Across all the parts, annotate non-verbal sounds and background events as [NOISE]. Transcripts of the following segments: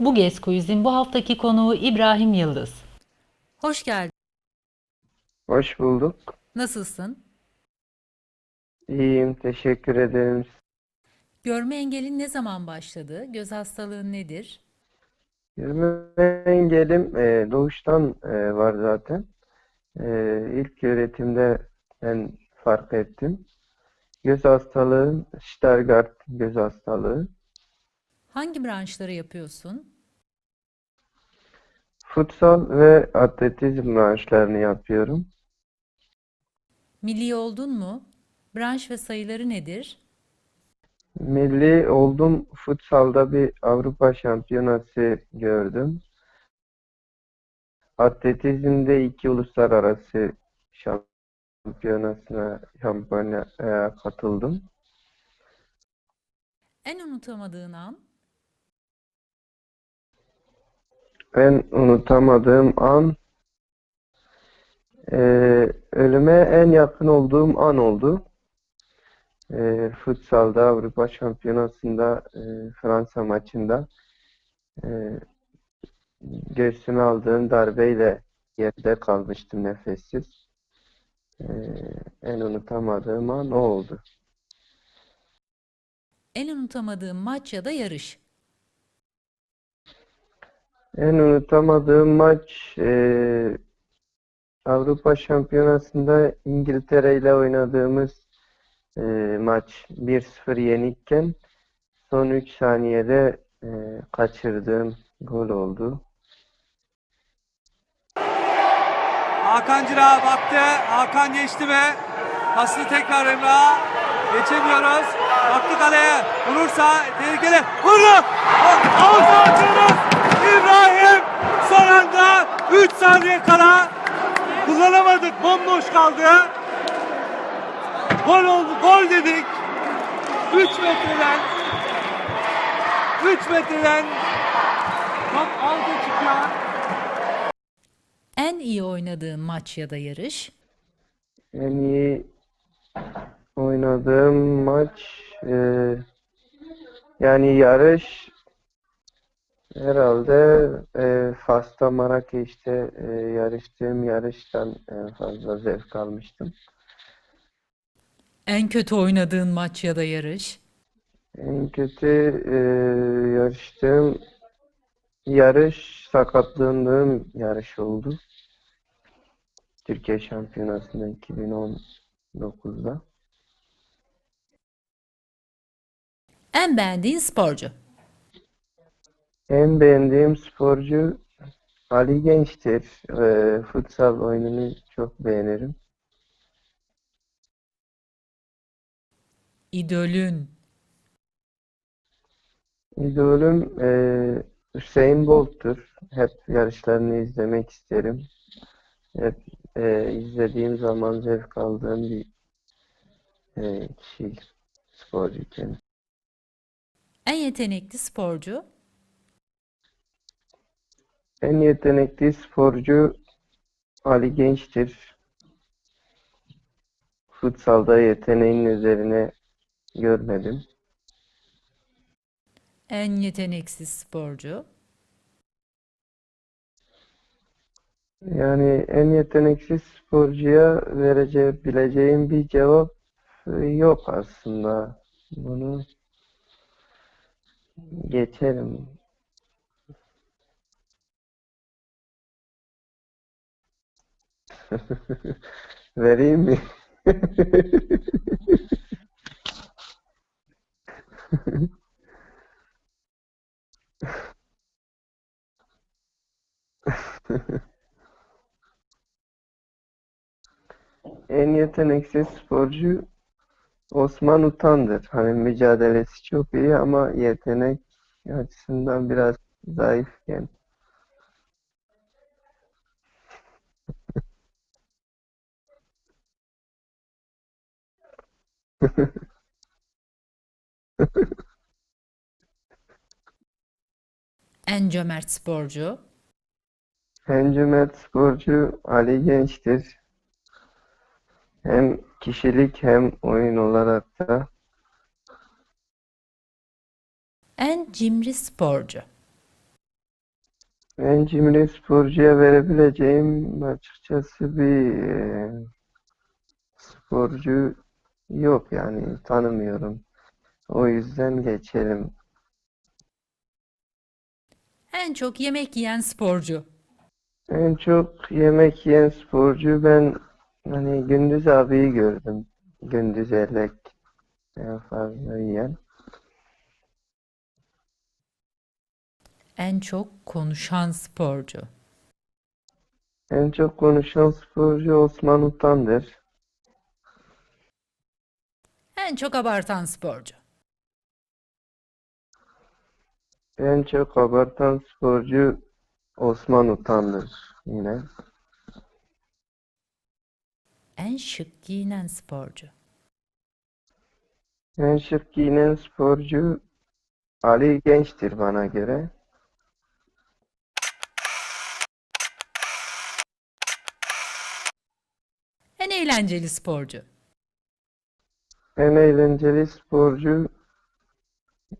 Bu Gez Quiz'in bu haftaki konuğu İbrahim Yıldız. Hoş geldin. Hoş bulduk. Nasılsın? İyiyim, teşekkür ederim. Görme engelin ne zaman başladı? Göz hastalığın nedir? Yürüme engelim e, doğuştan e, var zaten. E, ilk öğretimde ben fark ettim. Göz hastalığım, Stargardt göz hastalığı. Hangi branşları yapıyorsun? Futsal ve atletizm branşlarını yapıyorum. Milli oldun mu? Branş ve sayıları nedir? Milli oldum. Futsalda bir Avrupa Şampiyonası gördüm. Atletizmde iki uluslararası şampiyonasına şampiyonaya katıldım. En unutamadığın an? En unutamadığım an eee, ölüme en yakın olduğum an oldu. Eee futsalda Avrupa Şampiyonası'nda eee, Fransa maçında eee göğsüme aldığım darbeyle yerde kalmıştım nefessiz. Eee, en unutamadığım an o oldu. En unutamadığın maç ya da yarış? En unutamadığım maç eee, Avrupa Şampiyonası'nda İngiltere ile oynadığımız eee, maç 1-0 yenikken son 3 saniyede eee, kaçırdığım gol oldu. Hakan Cira baktı. Hakan geçti ve pasını tekrar Emrah'a. Geçemiyoruz. Baktı kaleye. Vurursa tehlikeli. Vurdu. Ağzı açıyoruz. Son anda 3 saniye kala kullanamadık. Bomboş kaldı. Gol oldu. Gol dedik. 3 metreden 3 metreden top aldı çıkıyor. En iyi oynadığın maç ya da yarış? En iyi oynadığım maç eee, yani yarış herhalde eee Fas'ta Marrakeş'te eee, yarıştığım yarıştan en fazla zevk almıştım. En kötü oynadığın maç ya da yarış? En kötü eee, yarıştığım yarış sakatlandığım yarış oldu. Türkiye Şampiyonası'nda 2019'da. En beğendiğin sporcu? En beğendiğim sporcu Ali Genç'tir. Eee, futsal oyununu çok beğenirim. İdolün? İdolüm eee Hüseyin Bolt'tur. Hep yarışlarını izlemek isterim. Hep eee, izlediğim zaman zevk aldığım bir eee, kişi, sporcu kendisi. En yetenekli sporcu? En yetenekli sporcu Ali Genç'tir. Futsalda yeteneğin üzerine görmedim. En yeteneksiz sporcu? Yani en yeteneksiz sporcuya verebileceğim bir cevap e, yok aslında. Bunu geçelim. [LAUGHS] Vereyim mi? [LAUGHS] En yeteneksiz sporcu Osman Utan'dır. Hani mücadelesi çok iyi ama yetenek açısından biraz zayıf [LAUGHS] En cömert sporcu? En cömert sporcu Ali Genç'tir. Hem kişilik hem oyun olarak da En cimri sporcu? En cimri sporcuya verebileceğim açıkçası bir e, sporcu yok yani tanımıyorum. O yüzden geçelim. En çok yemek yiyen sporcu. En çok yemek yiyen sporcu ben hani Gündüz abiyi gördüm. Gündüz Erlek en fazla yiyen. En çok konuşan sporcu. En çok konuşan sporcu Osman Utan'dır. En çok abartan sporcu. En çok abartan sporcu Osman Utan'dır yine. En şık giyinen sporcu. En şık giyinen sporcu Ali Genç'tir bana göre. En eğlenceli sporcu. En eğlenceli sporcu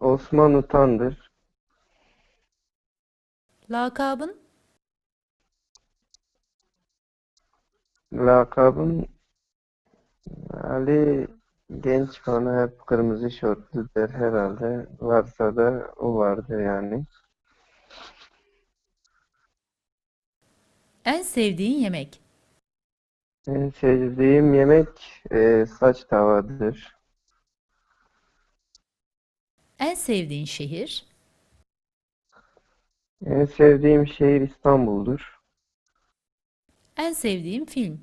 Osman Utan'dır. Lakabın Lakabım Ali Genç bana hep kırmızı şortlu der herhalde. Varsa da o vardı yani. en sevdiğin yemek. En sevdiğim yemek e, saç tavadır. En sevdiğin şehir. En sevdiğim şehir İstanbul'dur. En sevdiğin film.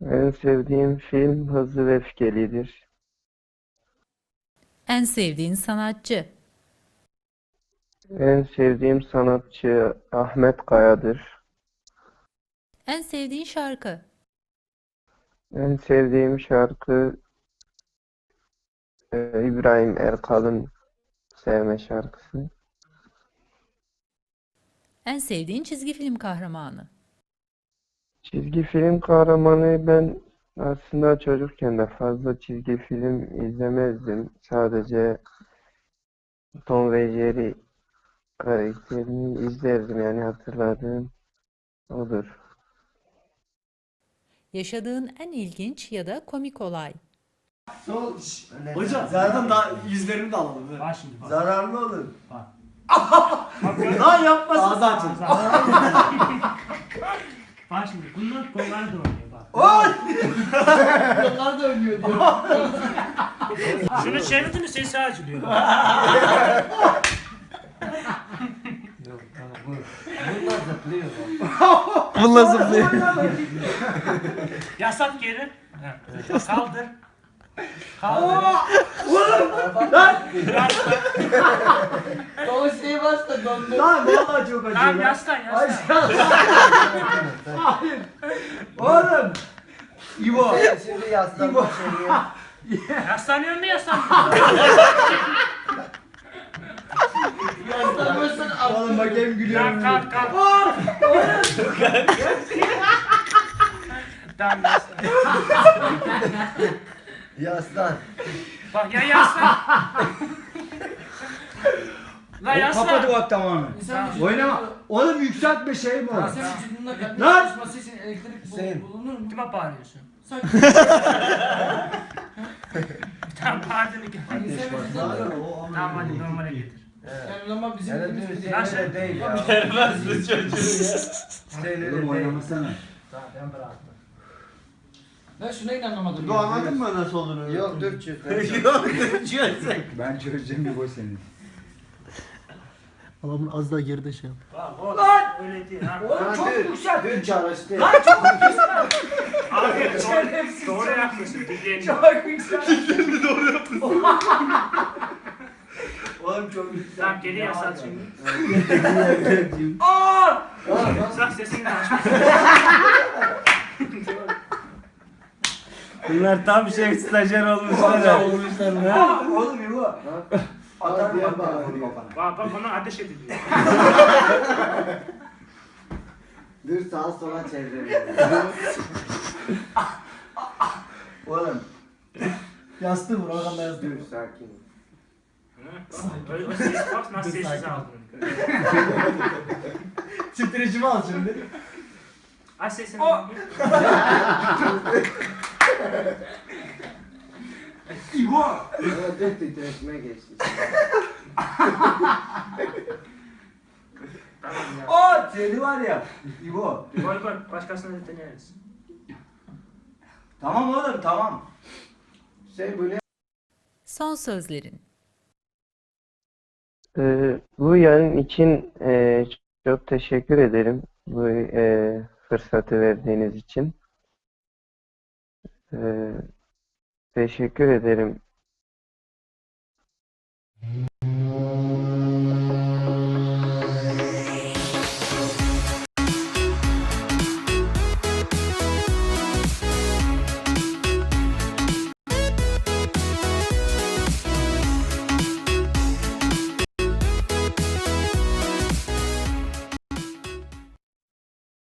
En sevdiğim film Hızlı ve Öfkeli'dir. En sevdiğin sanatçı. En sevdiğim sanatçı Ahmet Kaya'dır. En sevdiğin şarkı. En sevdiğim şarkı e, İbrahim Erkal'ın Sevme şarkısı. En sevdiğin çizgi film kahramanı. Çizgi film kahramanı ben aslında çocukken de fazla çizgi film izlemezdim. Sadece Tom ve Jerry karakterini izlerdim yani hatırladığım odur. Yaşadığın en ilginç ya da komik olay. Hocam zaten daha yüzlerini de alalım. Bak şimdi bak. Zararlı olur. Bak. [LAUGHS] Lan yapmasın. Ağzı açın. Bak şimdi bunlar kollar da oynuyor bak. Onlar da oynuyor diyor. Şunu çevirdin mi sesi açılıyor. [LAUGHS] Bununla zıplıyor. Yasak geri. Ha, Kaldır. Kaldır. O şey bastı dondu. Lan vallahi çok acıyor. Tamam lan. yaslan yaslan. Hayır. Oğlum. İbo. Şimdi yaslanma söylüyor. Yaslanıyor mu [LAUGHS] yaslanmıyor? Oğlum bak hem gülüyorum. Kalk kalk kalk. Tamam yaslan. Yaslan. Bak ya yaslan. La Kapadı yaslan. bak tamamen. Tamam. Oynama. Oğlum yükseltme şey mi o? Sen vücudunda Lan! çalışması için elektrik bul- bulunur mu? Kime bağırıyorsun? Sanki [LAUGHS] Tamam bağırdığını insan da- Tamam hadi normale getir. Yani bizim Hele şey değil ya. [LAUGHS] Vermez bu çocuğu ya. Şeyleri Oğlum değil. oynamasana. Zaten bıraktım. Ben şuna inanamadım. Bu ya. anladın mı nasıl olduğunu? Yok dur çöz. [LAUGHS] Yok dur çöz. Ben çözeceğim bir boş senin. Adamın az daha geride şey yap. Bak oğlum öyle değil ha. Oğlum çok yükseltti. Dün çalıştı. [LAUGHS] Abi doğru, doğru yapmışsın. Dinleyelim. Çok yükseltti. Oğlum çok güzel. Tamam geri yaslan şimdi. Aa! Sak sesini de aç. Bunlar tam şey stajyer olmuşlar. Aa! Oğlum İbo. Adam diye bağırıyor. kafana. Bak bak bana ateş ediliyor. [LAUGHS] Dur sağa sola çeviriyor. [LAUGHS] Oğlum. Yastığı vur arkanda yastığı Dur vur. sakin. O bak nasıl sessiz aldın. Titreşimi al şimdi. Aç sesini. İbo. Evet, dur titreşime geçti. Tamam ya. O seni var ya. İbo. Koy koy. Başkasına da deneriz. Tamam oğlum tamam. Şey böyle Son sözlerin. Ee, bu yayın için e, çok teşekkür ederim. Bu e, fırsatı verdiğiniz için. Ee, teşekkür ederim